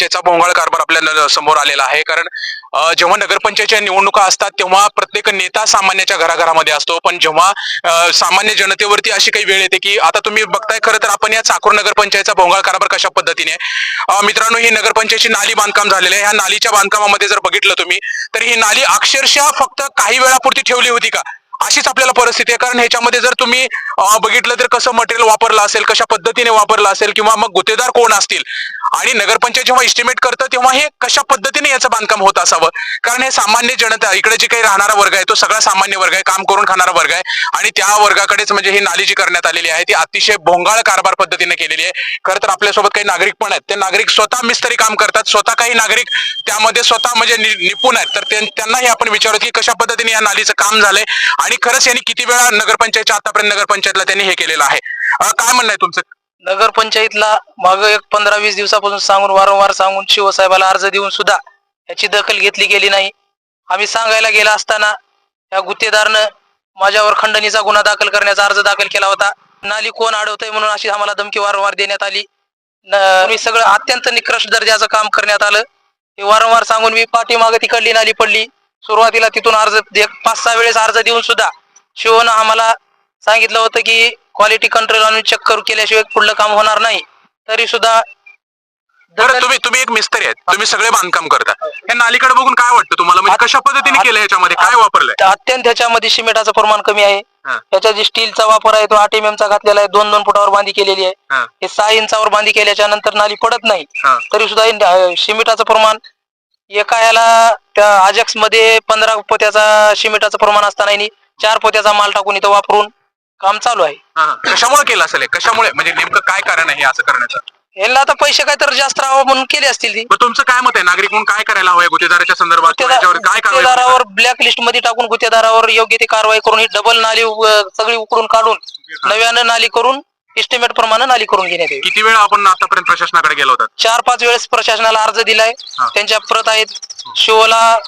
नगरपंचायतचा भोंगाळ कारभार आपल्यासमोर आलेला आहे. कारण जेव्हा नगरपंचायतच्या निवडणुका असतात तेव्हा प्रत्येक नेता सामान्याच्या घराघरामध्ये असतो. पण जेव्हा सामान्य जनतेवरती अशी काही वेळ येते की आता तुम्ही बघताय खरं तर आपण या चाकूर नगरपंचायतचा भोंगाळ कारभार कशा पद्धतीने मित्रांनो ही नगरपंचायतची नाली बांधकाम झालेलं आहे. ह्या नालीच्या बांधकामामध्ये जर बघितलं तुम्ही तर ही नाली अक्षरशः फक्त काही वेळापुरती ठेवली होती का? अशीच आपल्याला परिस्थिती आहे. कारण ह्याच्यामध्ये जर तुम्ही बघितलं तर कसं मटेरियल वापरलं असेल कशा पद्धतीने वापरलं असेल किंवा मग गुत्तेदार कोण असतील आणि नगरपंचायत जेव्हा इस्टिमेट करतं तेव्हा हे कशा पद्धतीने याचं बांधकाम होत असावं? कारण हे सामान्य जनता इकडे जे काही राहणारा वर्ग आहे तो सगळा सामान्य वर्ग आहे काम करून खाणारा वर्ग आहे. आणि त्या वर्गाकडेच म्हणजे ही नाली जी करण्यात आलेली आहे. ती अतिशय भोंगाळ कारभार पद्धतीने केलेली आहे. खरं तर आपल्यासोबत काही नागरिक पण आहेत. ते नागरिक स्वतः मिस्त्री काम करतात. स्वतः काही नागरिक त्यामध्ये स्वतः म्हणजे निपुण आहेत. तर त्यांनाही आपण विचारू की कशा पद्धतीने या नालीचं काम झालंय. आणि खरंच यांनी किती वेळा नगरपंचायतच्या आतापर्यंत नगरपंचायतला त्यांनी हे केलेलं आहे. काय म्हणणं आहे तुमचं? नगरपंचायतला मागं एक पंधरा वीस दिवसापासून सांगून वारंवार सांगून शिवसाहेबाला अर्ज देऊन सुद्धा याची दखल घेतली गेली नाही. आम्ही सांगायला गेला असताना या गुत्तेदारनं माझ्यावर खंडणीचा गुन्हा दाखल करण्याचा अर्ज दाखल केला होता. नाली कोण अडवतंय म्हणून अशी आम्हाला धमकी वारंवार देण्यात आली. न- मी सगळं अत्यंत निकृष्ट दर्जाचं काम करण्यात आलं. हे वारंवार सांगून मी पाठीमागे तिकडली नाली पडली. सुरुवातीला तिथून अर्ज एक पाच सहा वेळेस अर्ज देऊन सुद्धा शिवनं आम्हाला सांगितलं होतं की क्वालिटी कंट्रोल आणि चेक करू केल्याशिवाय पुढलं काम होणार नाही. तरी सुद्धा तुम्ही तुम्ही एक मिस्त्री आहेत. तुम्ही सगळे बांधकाम करता. या नालीकडे बघून काय वाटतं तुम्हाला? म्हणजे कशा पद्धतीने केलं याच्यामध्ये काय वापरलंय? अत्यंत ह्याच्यामध्ये सिमेंटाचं प्रमाण कमी आहे. हा. त्याच्या जे स्टीलचा वापर आहे तो आठ एम चा घातलेला आहे. दोन दोन फुटावर बांधी केलेली आहे. हा. हे सहा इंचावर बांधी केल्याच्यानंतर नाली पडत नाही. हा. तरी सुद्धा सिमेंटाचं प्रमाण एका ह्याला त्या अजॅक्समध्ये पंधरा पोत्याचा सिमेंटाचं प्रमाण असताना चार पोत्याचा माल टाकून इथं वापरून काम चालू आहे. कशामुळे केलं असेल हे? कशामुळे? म्हणजे नेमकं काय कारण आहे हे असं करण्याचं? यांना आता पैसे काय तर जास्त राहावं म्हणून केले असतील ती. मग तुमचं काय मत आहे? नागरिक म्हणून काय करायला हवंय गुत्तेदाराच्या संदर्भात? किंवा याच्यावर काय कारवाई गुत्तेदारावर ब्लॅक लिस्टमध्ये टाकून गुत्तेदारावर योग्य ती कारवाई करून ही डबल नाली सगळी उकळून काढून नव्यानं नाली करून इस्टिमेट प्रमाणे नाली करून घेण्यात येईल. किती वेळा आपण आतापर्यंत प्रशासनाकडे गेलो होतात? चार पाच वेळेस प्रशासनाला अर्ज दिलाय. हा. त्यांच्या प्रत आहेत. शिवला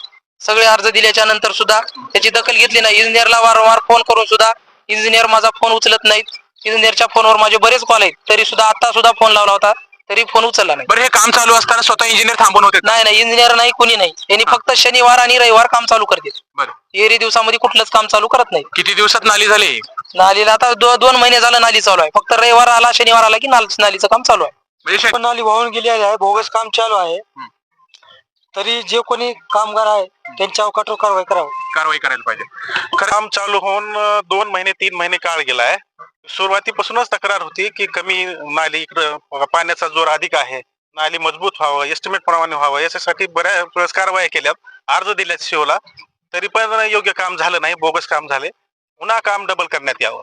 सगळे अर्ज दिल्याच्या नंतर सुद्धा त्याची दखल घेतली नाही. इंजिनियरला वारंवार फोन करून सुद्धा इंजिनियर माझा फोन उचलत नाहीत. इंजिनियरच्या फोनवर माझे बरेच कॉल आहेत. तरी सुद्धा आता सुद्धा फोन लावला होता. तरी फोन उचलला नाही. बरं हे काम चालू असताना स्वतः इंजिनियर थांबून होते नाही नाही. इंजिनियर नाही कुणी नाही. यांनी फक्त शनिवार आणि रविवार काम चालू करते बरं. एरी दिवसामध्ये कुठलंच काम चालू करत नाही किती दिवसात नाली झाली? नालीला आता दो- दोन महिने झालं नाली चालू आहे. फक्त रविवार आला शनिवार आला की नाल- नालीचं काम चालू आहे. म्हणजे पण नाली वाहून गेली आहे बोगस काम चालू आहे. तरी जे कोणी कामगार आहे त्यांच्यावर कठोर कारवाई करावं. कारवाई करायला पाहिजे. काम चालू होऊन अं, दोन महिने तीन महिने काळ गेलाय सुरुवातीपासूनच तक्रार होती की कमी नाली इकडं पाण्याचा जोर अधिक आहे. नाली मजबूत व्हावं एस्टिमेट प्रमाणे व्हावं याच्यासाठी बऱ्याच वेळेस कारवाई केल्यात. अर्ज दिल्यात शिवला तरी पण योग्य काम झालं नाही बोगस काम झाले. पुन्हा काम डबल करण्यात यावं.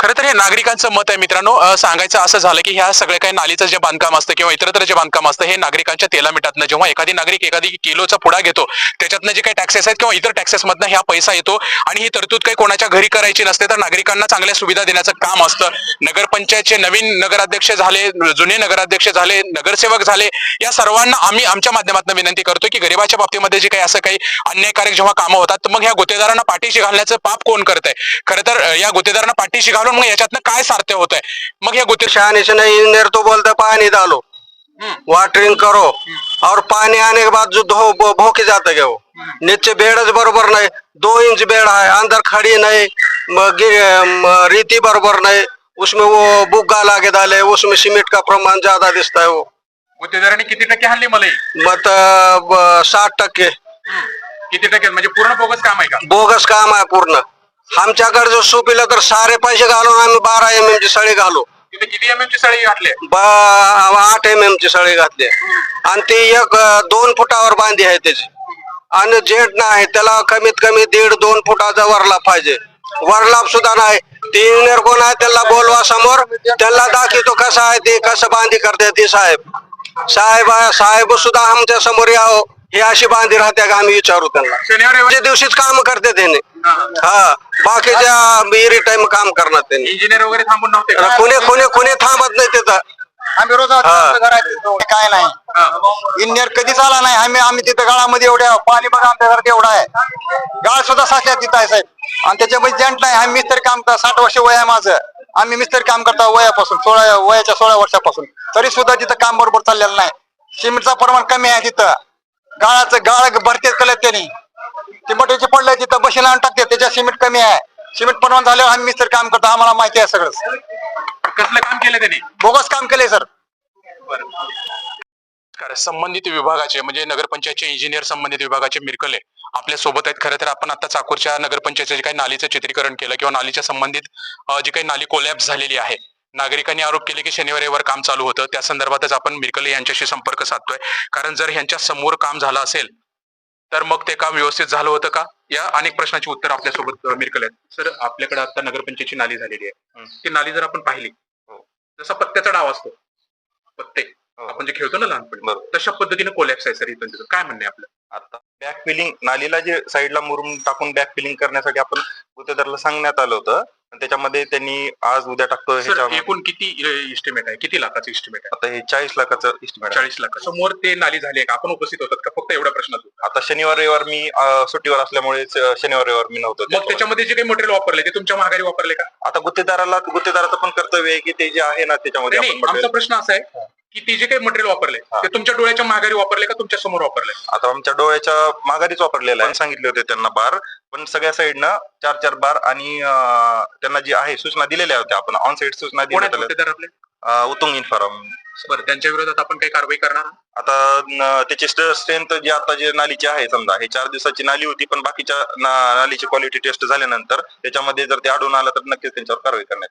खरं तर हे नागरिकांचं मत आहे मित्रांनो. सांगायचं असं झालं की ह्या सगळ्या काही नालीचं जे बांधकाम असतं किंवा इतरत्र जे बांधकाम असतं हे नागरिकांच्या तेला मिठातनं जेव्हा एखादी नागरिक एखादी किलोचा पुडा घेतो त्याच्यातनं जे काही टॅक्सेस आहेत किंवा इतर टॅक्सेसमधनं ह्या पैसा येतो आणि ही तरतूद काही कोणाच्या घरी करायची नसते तर नागरिकांना चांगल्या सुविधा देण्याचं काम असतं. नगरपंचायतचे नवीन नगराध्यक्ष झाले जुने नगराध्यक्ष झाले नगरसेवक झाले या सर्वांना आम्ही आमच्या माध्यमातून विनंती करतो की गरिबाच्या बाबतीमध्ये जे काही असं काही अन्यायकारक जेव्हा कामं होतात मग ह्या गुत्तेदारांना पाठीशी घालण्याचं पाप कोण करतंय? खरं तर या गुत्तेदारांना पाठीशी घालून मग याच्यातनं काय सार्थ होत आहे मग या गुत्ते शहानिश नहीं इंजीनियर तो बोलता पानी डालो वाटरिंग करो. और पानी आने के बाद जो धो भो- भो के जाता है वो. नीचे बेड़च बरोबर नहीं. दो इंच बेड़ है अंदर खड़ी नहीं. म- गिर- म- रीति बरोबर नहीं. उसमें वो बुग्गा लागे डाले उसमें सीमेंट का प्रमाण ज़्यादा दिखता है वो. गुत्तेदारांनी किती टक्के हल्ली मला? मतलब साठ टक्के. किती टक्के? म्हणजे पूर्ण बोगस काम आहे का? बोगस काम आहे पूर्ण. आमच्याकडे जो सुपिलं तर सारे पैसे घालून आम्ही बारा एम एम ची सळी घालू. तिथे किती एम ची सळी घातली? बा- आठ एम एम ची सळी घातली. आणि ती एक अं, दोन फुटावर बांधी आहे त्याची. आणि जेट नाही त्याला कमीत कमी दीड दोन फुटाचा वरलाप पाहिजे. वरलाप सुद्धा नाही. ते इंजिनियर कोण आहे त्याला बोलवा समोर. त्याला दाखवतो कसं आहे ते कसं बांधी करते ते साहेब. साहेब साहेब सुद्धा आमच्यासमोर यावं. हे अशी बांधी राहते का आम्ही विचारू त्यांना. शनिवार दिवशीच काम करते त्याने. हा. बाकीच्या एरी टाइम काम करणार त्यांनी. इंजिनियर वगैरे थांबून नव्हते का? कुणी कुणी कुणी थांबत नाही तिथं. आम्ही रोज हा. काय नाही. इंजिनियर कधीच आला नाही. आम्ही आम्ही तिथं गाळामध्ये एवढ्या पाणी बघा आमच्या घरात एवढा आहे. गाळ सुद्धा साचल्या तिथं आहे साहेब. आणि त्याच्यामध्ये जंट नाही. आम्ही मिस्त्री काम करता. साठ वर्ष वय आहे माझं. आम्ही मिस्त्री काम करता वयापासून. सोळा वयाच्या सोळा वर्षापासून. तरी सुद्धा तिथं काम बरोबर चाललेलं नाही. सिमेंटचं प्रमाण कमी आहे तिथं. गाळाचं गाळ भरतेच केलं त्यांनी. ते मोठ्याचे पडलंय तिथं बशीला आणून टाकते त्याच्यात सिमेंट कमी आहे. सिमेंट प्रमाण झाल्यावर आम्ही मिस्त्री काम करतो आम्हाला माहिती आहे सगळं. कसलं काम केलं त्यांनी? बोगस काम केलंय सर. संबंधित विभागाचे म्हणजे नगरपंचायतचे इंजिनियर संबंधित विभागाचे मिरकले. आपल्यासोबत आहेत खरं तर आपण आता चाकूरच्या नगरपंचायतचे जे काही नालीचं चित्रीकरण केलं किंवा नालीच्या संबंधित अं, जी काही नाली कोलॅप्स झालेली आहे नागरिकांनी आरोप केले की शनिवार रविवार काम चालू होतं. त्या संदर्भातच आपण मिरकले यांच्याशी संपर्क साधतोय. कारण जर ह्यांच्या समोर काम झालं असेल तर मग ते काम व्यवस्थित झालं होतं का? या अनेक प्रश्नाची उत्तर आपल्यासोबत मिरकले आहेत. सर आपल्याकडे आता नगरपंचायतची नाली झालेली आहे. ती नाली जर आपण पाहिली जसा पत्त्याचा डाव असतो. पत्ते. आपण जे खेळतो ना लहानपणी. तशा पद्धतीने कोलॅप्स आहे सर तिथं काय म्हणणे आपलं? आता बॅक फिलिंग नालीला जे साईडला मुरुम टाकून बॅक फिलिंग करण्यासाठी आपण गुत्तेदाराला सांगण्यात आलं होतं त्याच्यामध्ये त्यांनी आज उद्या टाकतो सर ह्याच्या एकूण किती इस्टिमेट आहे? किती लाखाचं इस्टिमेट आहे? आता हे चाळीस लाखाचं इस्टिमेट आहे. चाळीस लाख समोर ते नाली झाली आहे का? आपण उपस्थित होतात का? फक्त एवढ्या प्रश्नात आता शनिवार रविवार मी अं, सुट्टीवर असल्यामुळे शनिवार रविवार मी नव्हतो मग त्याच्यामध्ये. त्याच्यामध्ये जे काही मटेरियल वापरले ते तुमच्या माघारी वापरले का? आता गुत्तेदाराला गुत्तेदाराचं पण कर्तव्य आहे की ते जे आहे ना त्याच्यामध्ये नाही, आपण आमचा प्रश्न असा आहे की ते जे काही मटेरियल वापरले ते तुमच्या डोळ्याच्या माघारी वापरले का तुमच्यासमोर वापरले आता आमच्या डोळ्याच्या माघारीच वापरलेला आहे सांगितले होते त्यांना बार पण सगळ्या साईडनं चार चार बार आणि अं, त्यांना जी आहे सूचना दिलेल्या होत्या आपण ऑन साईड सूचना कोण आहेत दिल्या गुत्तेदार आपले होत्या. अं, उतुंग इन्फॉर्म बरं त्यांच्या विरोधात आपण काही कारवाई करणार आहात? आता न- त्याची स्ट्रेंथ जी आता जी नालीची आहे समजा हे चार दिवसाची नाली होती पण बाकीच्या ना- नालीची क्वालिटी टेस्ट झाल्यानंतर त्याच्यामध्ये जर ते आढळून आलं तर नक्कीच त्यांच्यावर कारवाई करण्यात येईल.